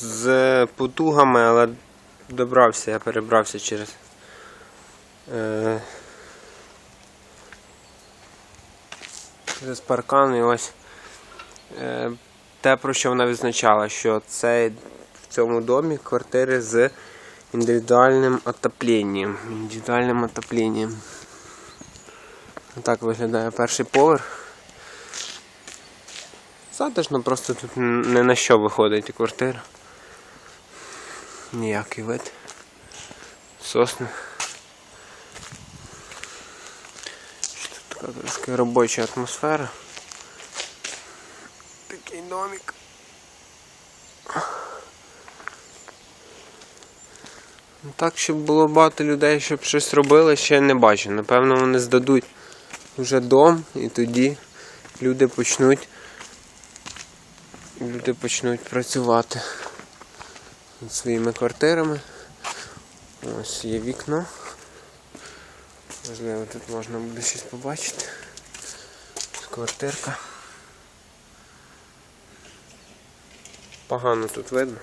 з потугами, але добрався, я перебрався через. Е, через паркан і ось е, те, про що вона відзначала, що це в цьому домі квартири з індивідуальним отопленням. Індивідуальним отопленням. Так виглядає перший поверх. Затишно просто тут не на що виходить квартира. Ніякий вид. Сосни. Тут така трошки робоча атмосфера. Такий домик. Ну, Так, щоб було багато людей, щоб щось робили, ще не бачу. Напевно, вони здадуть вже дом і тоді люди почнуть люди почнуть працювати своїми квартирами. Ось є вікно. Можливо, тут можна буде щось побачити. Ось Квартирка. Погано тут видно.